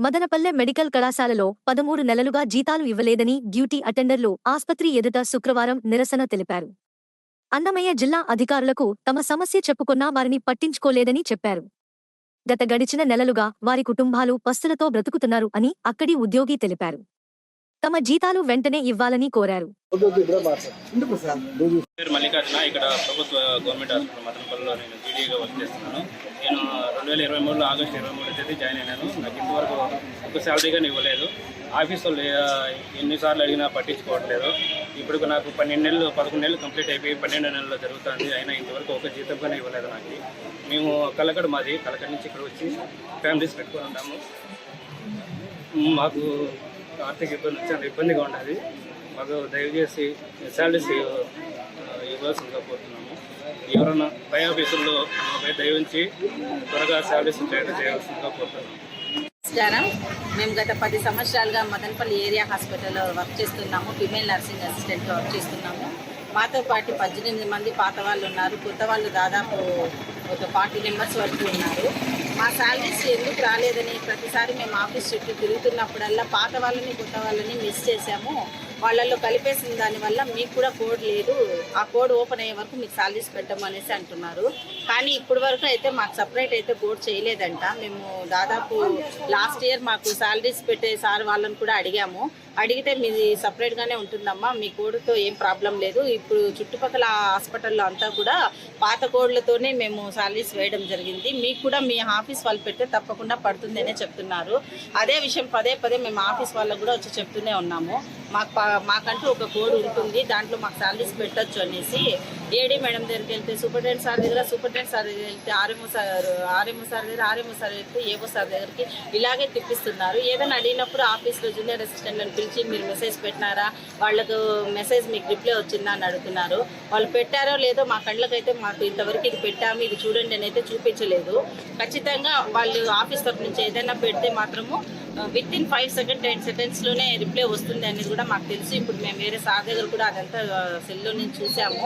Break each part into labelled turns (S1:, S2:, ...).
S1: Madanapalle medical కళాశాలలో పదమూడు నెలలుగా జీతాలు ఇవ్వలేదని డ్యూటీ అటెండర్లు ఆస్పత్రి ఎదుట శుక్రవారం నిరసన తెలిపారు. అన్నమయ్య జిల్లా అధికారులకు తమ సమస్య చెప్పుకున్నా వారిని పట్టించుకోలేదని చెప్పారు. గత గడిచిన నెలలుగా వారి కుటుంబాలు పస్తులతో బ్రతుకుతున్నారు అని అక్కడి ఉద్యోగి తెలిపారు. తమ జీతాలు వెంటనే ఇవ్వాలని కోరారు.
S2: మల్లికార్జున. ఇక్కడ ప్రభుత్వ గవర్నమెంట్ హాస్పిటల్ మదనపల్లిలో నేను జీడీగా వర్క్ చేస్తున్నాను. నేను రెండు వేల ఇరవై మూడులో ఆగస్టు ఇరవై మూడు తేదీ జాయిన్ అయినాను. నాకు ఇంతవరకు ఒక శాలరీగా ఇవ్వలేదు. ఆఫీస్ వాళ్ళు ఎన్నిసార్లు అడిగినా పట్టించుకోవట్లేదు. ఇప్పుడు నాకు పన్నెండు నెలలు పదకొండు నెలలు కంప్లీట్ అయిపోయి పన్నెండు నెలల్లో జరుగుతుంది. అయినా ఇంతవరకు ఒక జీతం కానీ ఇవ్వలేదు నాకు. మేము కలకడ మాది కలకడ నుంచి ఇక్కడ వచ్చి ఫ్యామిలీస్ పెట్టుకొని ఉన్నాము మాకు ఆర్థిక ఇబ్బంది చాలా ఇబ్బందిగా ఉన్నది మాకు దయచేసి శాలరీస్ ఇవ్వాల్సిందిగా కోరుతున్నాము. ఎవరన్నా పై ఆఫీసుల్లో మాపై దయవించి త్వరగా శాలరీస్ చేయాల్సిందిగా
S3: నమస్కారం. మేము గత పది సంవత్సరాలుగా మదనపల్లి ఏరియా హాస్పిటల్లో వర్క్ చేస్తున్నాము. ఫిమేల్ నర్సింగ్ అసిస్టెంట్గా వర్క్ చేస్తున్నాము. మాతో పాటు పద్దెనిమిది మంది పాత వాళ్ళు ఉన్నారు. కొత్త వాళ్ళు దాదాపు ఒక ఫార్టీ మెంబర్స్ వరకు ఉన్నారు. మా శాలరీస్ ఎందుకు రాలేదని ప్రతిసారి మేము ఆఫీస్ చుట్టూ తిరుగుతున్నప్పుడల్లా పాత వాళ్ళని కొత్త వాళ్ళని మిస్ చేసాము వాళ్ళల్లో కలిపేసిన దానివల్ల మీకు కూడా కోడ్ లేదు. ఆ కోడ్ ఓపెన్ అయ్యే వరకు మీకు సాలరీస్ పెట్టము అనేసి అంటున్నారు. కానీ ఇప్పటి వరకు అయితే మాకు సపరేట్ అయితే కోడ్ చేయలేదంట. మేము దాదాపు లాస్ట్ ఇయర్ మాకు సాలరీస్ పెట్టే సార్ వాళ్ళని కూడా అడిగాము. అడిగితే మీది సపరేట్గానే ఉంటుందమ్మా. మీ కోడ్తో ఏం ప్రాబ్లం లేదు. ఇప్పుడు చుట్టుపక్కల హాస్పిటల్లో అంతా కూడా పాత కోడ్లతోనే మేము సాలరీస్ వేయడం జరిగింది. మీకు కూడా మీ ఆఫీస్ వాళ్ళు పెడితే తప్పకుండా పడుతుందనే చెప్తున్నారు. అదే విషయం పదే పదే మేము ఆఫీస్ వాళ్ళకు కూడా వచ్చి చెప్తూనే ఉన్నాము. మాకు మాకంటూ ఒక కోడ్ ఉంటుంది. దాంట్లో మాకు సాలరీస్ పెట్టొచ్చు అనేసి. ఏడీ మేడం దగ్గరికి వెళ్తే సూపరింటెండెంట్ సార్ దగ్గర సూపరింటెండెంట్ సార్ దగ్గర వెళ్తే ఆర్ఎంఓ సార్ ఆర్ఎంఓ సార్ దగ్గర ఆర్ఎంఓ సార్ వెళ్తే ఏవో సార్ దగ్గరికి ఇలాగే తిప్పిస్తున్నారు. ఏదైనా అడిగినప్పుడు ఆఫీస్లో జూనియర్ అసిస్టెంట్లను గురించి మీరు మెసేజ్ పెట్టినారా? వాళ్ళకు మెసేజ్ మీకు రిప్లై వచ్చిందా అని అడుగుతున్నారు. వాళ్ళు పెట్టారో లేదో మా కళ్ళకైతే మాకు ఇంతవరకు ఇది పెట్టాము ఇది చూడండి అని అయితే చూపించలేదు. ఖచ్చితంగా వాళ్ళు ఆఫీస్ తరఫు నుంచి ఏదైనా పెడితే మాత్రము with in five second ten సెకండ్స్లోనే reply వస్తుంది అనేది కూడా మాకు తెలుసు. ఇప్పుడు మేము వేరే సార్ దగ్గర కూడా అదంతా uh, సెల్లో నుంచి చూసాము.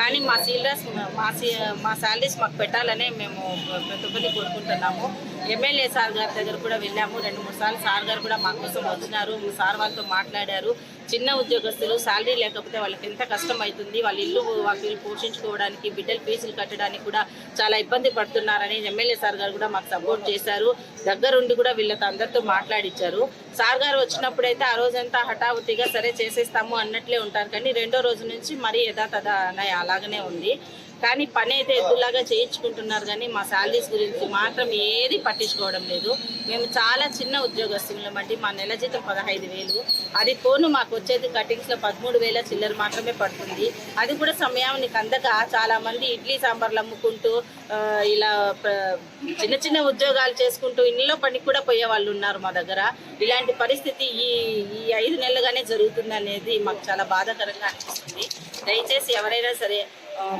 S3: కానీ మా సీలర్స్ మా సీ మా శాలరీస్ మాకు పెట్టాలనే మేము ప్రతి ఒక్కరిని కోరుకుంటున్నాము. ఎమ్మెల్యే సార్ గారి దగ్గర కూడా వెళ్ళాము. రెండు మూడు సార్లు సార్ గారు కూడా మా కోసం వచ్చినారు. సార్ వాళ్ళతో మాట్లాడారు. చిన్న ఉద్యోగస్తులు శాలరీ లేకపోతే వాళ్ళకి ఎంత కష్టం అవుతుంది వాళ్ళ ఇల్లు వాళ్ళు పోషించుకోవడానికి బిడ్డలు ఫీజులు కట్టడానికి కూడా చాలా ఇబ్బంది పడుతున్నారని ఎమ్మెల్యే సార్ గారు కూడా మాకు సపోర్ట్ చేశారు. దగ్గరుండి కూడా వీళ్ళతో అందరితో మాట్లాడించారు సార్ గారు వచ్చినప్పుడైతే ఆ రోజంతా హఠావుతిగా సరే చేసేస్తాము అన్నట్లే ఉంటారు. కానీ రెండో రోజు నుంచి మరీ యథాతథ అనే అలాగనే ఉంది. కానీ పని అయితే ఎద్దులాగా చేయించుకుంటున్నారు. కానీ మా శాలరీస్ గురించి మాత్రం ఏది పట్టించుకోవడం లేదు. మేము చాలా చిన్న ఉద్యోగస్తులం అండి. మా నెల జీతం పదహైదు వేలు. అది కోను మాకు వచ్చేది కటింగ్స్లో పదమూడు వేల చిల్లర మాత్రమే పడుతుంది. అది కూడా సమయానికి అందక చాలా మంది ఇడ్లీ సాంబార్లు అమ్ముకుంటూ ఇలా చిన్న చిన్న ఉద్యోగాలు చేసుకుంటూ ఇంట్లో పనికి కూడా పోయే వాళ్ళు ఉన్నారు మా దగ్గర. ఇలాంటి పరిస్థితి ఈ ఈ ఐదు నెలలుగానే జరుగుతుంది అనేది మాకు చాలా బాధాకరంగా అనిపిస్తుంది. దయచేసి ఎవరైనా సరే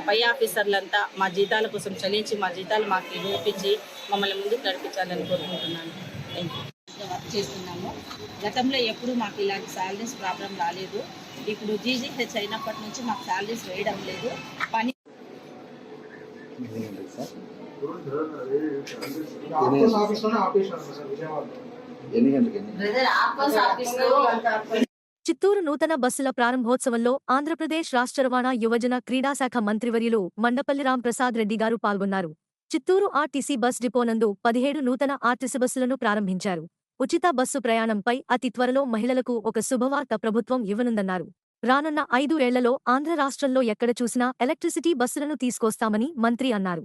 S3: పై ఆఫీసర్లంతా మా జీతాల కోసం చలించి మా జీతాలు మాకు ఇప్పించి మమ్మల్ని ముందుకు నడిపించాలని కోరుకుంటున్నాను. థ్యాంక్ యూ చేస్తున్నాను గతంలో ఎప్పుడు మాకు ఇలాంటి శాలరీస్ ప్రాబ్లం రాలేదు. ఇప్పుడు జీజీహెచ్ అయినప్పటి నుంచి మాకు శాలరీస్ వేయడం లేదు. పని
S1: చిత్తూరు నూతన బస్సుల ప్రారంభోత్సవంలో ఆంధ్రప్రదేశ్ రాష్ట్ర రవాణా యువజన క్రీడాశాఖ మంత్రివర్యులు మండపల్లి రాంప్రసాద్ రెడ్డి గారు పాల్గొన్నారు. చిత్తూరు ఆర్టీసీ బస్ డిపో నందు పదిహేడు నూతన ఆర్టీసీ బస్సులను ప్రారంభించారు. ఉచిత బస్సు ప్రయాణంపై అతి త్వరలో మహిళలకు ఒక శుభవార్త ప్రభుత్వం ఇవ్వనుందన్నారు. రానున్న ఐదు ఏళ్ళలో ఆంధ్ర రాష్ట్రంలో ఎక్కడ చూసినా ఎలక్ట్రిసిటీ బస్సులను తీసుకొస్తామని మంత్రి అన్నారు.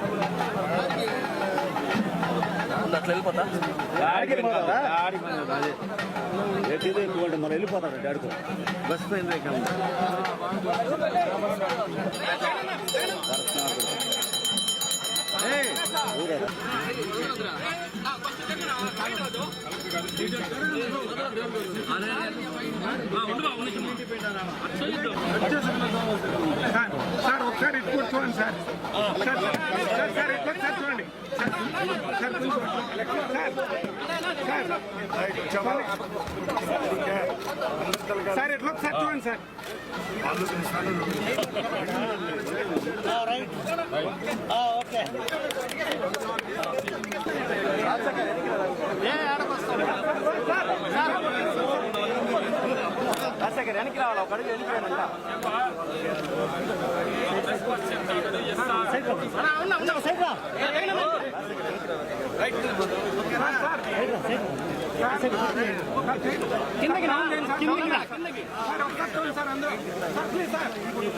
S4: అట్లా వెళ్ళిపోతా? డాడీకి వెళ్ళిపోతారా ఎటు ఎక్కువ అంటే మరి వెళ్ళిపోతాడు డాడీతో బస్ పైన రేఖ
S5: సార్ ఒకసారి ఇటు కూడా చూడండి సార్ సార్ సార్ సార్ ఇట్లా ఒకసారి చూడండి సార్ సార్ కొంచెం సార్ సార్ సార్ ఇట్లా ఒకసారి చూడండి సార్
S4: వెనక్కి రావాలి ఒక అడుగు వెళ్ళిపోయానంట
S5: కిందకి రా కిందకి రా సార్ ఒకసారి చూడండి సార్ అందరూ సార్ ప్లీజ్ సార్
S4: బండి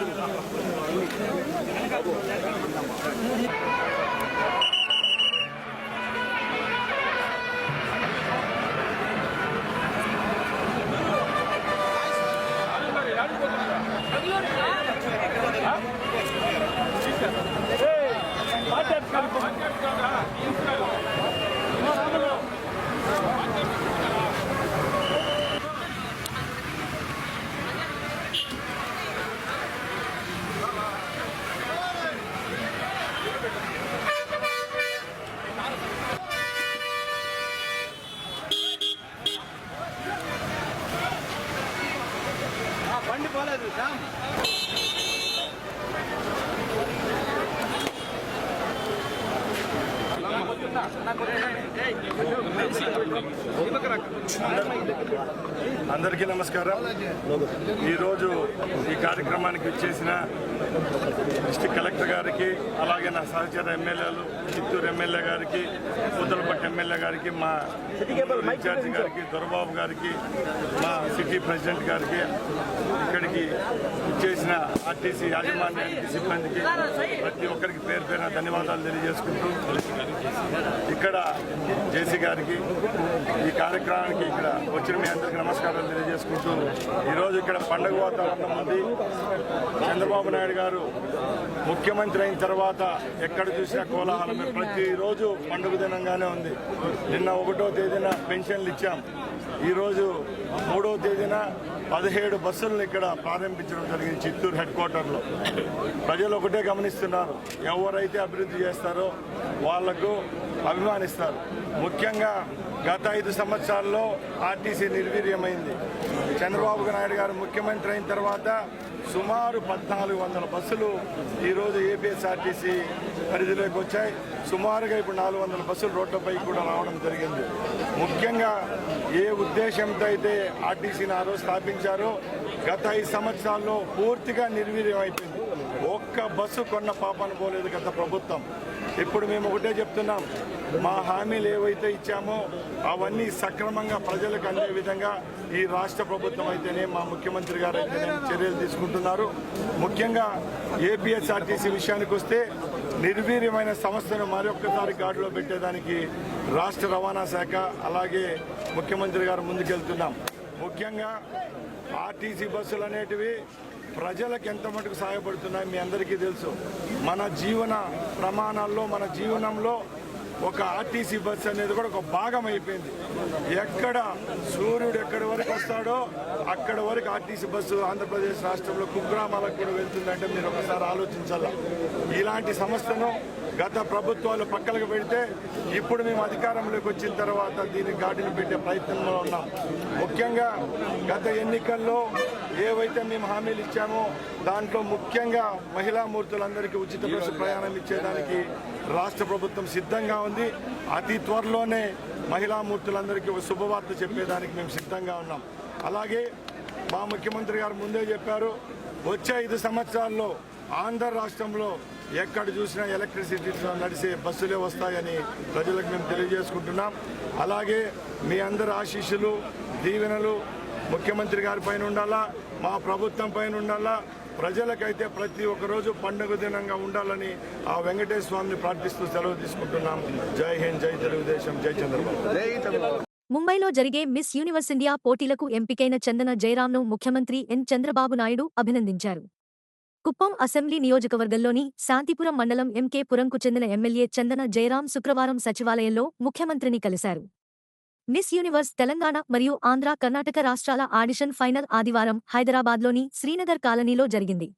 S5: అందరికీ నమస్కారం. ఈరోజు ఈ కార్యక్రమానికి ఇచ్చేసిన డిస్టిక్ కలెక్టర్ గారికి అలాగే నా సహచర ఎమ్మెల్యేలు చిత్తూరు ఎమ్మెల్యే గారికి పూతలపట్టు ఎమ్మెల్యే గారికి మా ఇన్ఛార్జి గారికి దొరబాబు గారికి మా సిటీ ప్రెసిడెంట్ గారికి ఇక్కడికి ఇచ్చేసిన ఆర్టీసీ యాజమాన్యానికి సిబ్బందికి ప్రతి ఒక్కరికి పేరు పేరున ధన్యవాదాలు తెలియజేసుకుంటూ ఇక్కడ జేసీ గారికి ఈ కార్యక్రమానికి ఇక్కడ వచ్చిన మీ అందరికీ నమస్కారాలు తెలియజేసుకుంటూ ఈరోజు ఇక్కడ పండుగ వాతావరణం ఉంది. చంద్రబాబు నాయుడు గారు ముఖ్యమంత్రి అయిన తర్వాత ఎక్కడ చూసినా కోలాహలమే ప్రతిరోజు పండుగ దినంగానే ఉంది. నిన్న ఒకటో తేదీన పెన్షన్లు ఇచ్చాం. ఈరోజు మూడవ తేదీన పదిహేడు బస్సులను ఇక్కడ ప్రారంభించడం జరిగింది చిత్తూరు హెడ్ క్వార్టర్లో. ప్రజలు ఒకటే గమనిస్తున్నారు. ఎవరైతే అభివృద్ధి చేస్తారో వాళ్ళకు అభిమానిస్తారు. ముఖ్యంగా గత ఐదు సంవత్సరాల్లో ఆర్టీసీ నిర్వీర్యమైంది. చంద్రబాబు నాయుడు గారు ముఖ్యమంత్రి అయిన తర్వాత సుమారు పద్నాలుగు వందల బస్సులు ఈరోజు ఏపీఎస్ఆర్టీసీ పరిధిలోకి వచ్చాయి. సుమారుగా ఇప్పుడు నాలుగు వందల బస్సులు రోడ్లపై కూడా రావడం జరిగింది. ముఖ్యంగా ఏ ఉద్దేశంతో అయితే ఆర్టీసీని ఆ రోజు స్థాపించారో గత ఐదు సంవత్సరాల్లో పూర్తిగా నిర్వీర్యం అయిపోయింది. ఒక్క బస్సు కొన్న పాపాను పోలేదు గత ప్రభుత్వం. ఇప్పుడు మేము ఒకటే చెప్తున్నాం. మా హామీలు ఏవైతే ఇచ్చామో అవన్నీ సక్రమంగా ప్రజలకు అందే విధంగా ఈ రాష్ట్ర ప్రభుత్వం అయితేనే మా ముఖ్యమంత్రి గారు అయితేనే చర్యలు తీసుకుంటున్నారు. ముఖ్యంగా ఏపీఎస్ఆర్టీసీ విషయానికి వస్తే నిర్వీర్యమైన సంస్థను మరొక్కసారి గాడిలో పెట్టేదానికి రాష్ట్ర రవాణా శాఖ అలాగే ముఖ్యమంత్రి గారు ముందుకెళ్తున్నాం. ముఖ్యంగా ఆర్టీసీ బస్సులు అనేటివి ప్రజలకు ఎంత మటుకు సహాయపడుతున్నాయి మీ అందరికీ తెలుసు. మన జీవన ప్రమాణాల్లో మన జీవనంలో ఒక ఆర్టీసీ బస్సు అనేది కూడా ఒక భాగం అయిపోయింది. ఎక్కడ సూర్యుడు ఎక్కడి వరకు వస్తాడో అక్కడ వరకు ఆర్టీసీ బస్సు ఆంధ్రప్రదేశ్ రాష్ట్రంలో కుగ్రామాలకు కూడా వెళ్తుందంటే మీరు ఒకసారి ఆలోచించాల? ఇలాంటి సంస్థను గత ప్రభుత్వాలు పక్కలకు పెడితే ఇప్పుడు మేము అధికారంలోకి వచ్చిన తర్వాత దీన్ని గాడిని పెట్టే ప్రయత్నంలో ఉన్నాం. ముఖ్యంగా గత ఎన్నికల్లో ఏవైతే మేము హామీలు ఇచ్చామో దాంట్లో ముఖ్యంగా మహిళా మూర్తులందరికీ ఉచిత బస్సు ప్రయాణం ఇచ్చేదానికి రాష్ట్ర ప్రభుత్వం సిద్ధంగా ఉంది. అతి త్వరలోనే మహిళా మూర్తులందరికీ శుభవార్త చెప్పేదానికి మేము సిద్ధంగా ఉన్నాం. అలాగే మా ముఖ్యమంత్రి గారు ముందే చెప్పారు వచ్చే ఐదు సంవత్సరాల్లో ఆంధ్ర రాష్ట్రంలో ఎక్కడ చూసినా ఎలక్ట్రిసిటీతో నడిచే బస్సులే వస్తాయని ప్రజలకు మేము తెలియజేసుకుంటున్నాం. అలాగే మీ అందరి ఆశీస్సులు దీవెనలు ముఖ్యమంత్రి గారి పైన ఉండాలా మా ప్రభుత్వం పైన ఉండాలా ప్రజలకైతే ప్రతి ఒక్క రోజు పండుగ దినంగా ఉండాలని ఆ వెంకటేశ్వర స్వామిని ప్రార్థిస్తూ సెలవు తీసుకుంటున్నాం. జై హింద్ జై తెలుగుదేశం జై చంద్రబాబు.
S1: ముంబైలో జరిగే మిస్ యూనివర్స్ ఇండియా పోటీలకు ఎంపికైన చందన జయరాంను ముఖ్యమంత్రి ఎన్ చంద్రబాబు నాయుడు అభినందించారు. కుప్పం అసెంబ్లీ నియోజకవర్గంలోని శాంతిపురం మండలం ఎంకే పురంకు చెందిన ఎమ్మెల్యే చందన జయరాం శుక్రవారం సచివాలయంలో ముఖ్యమంత్రిని కలిశారు. మిస్ యూనివర్స్ తెలంగాణ మరియు ఆంధ్ర కర్ణాటక రాష్ట్రాల ఆడిషన్ ఫైనల్ ఆదివారం హైదరాబాద్లోని శ్రీనగర్ కాలనీలో జరిగింది.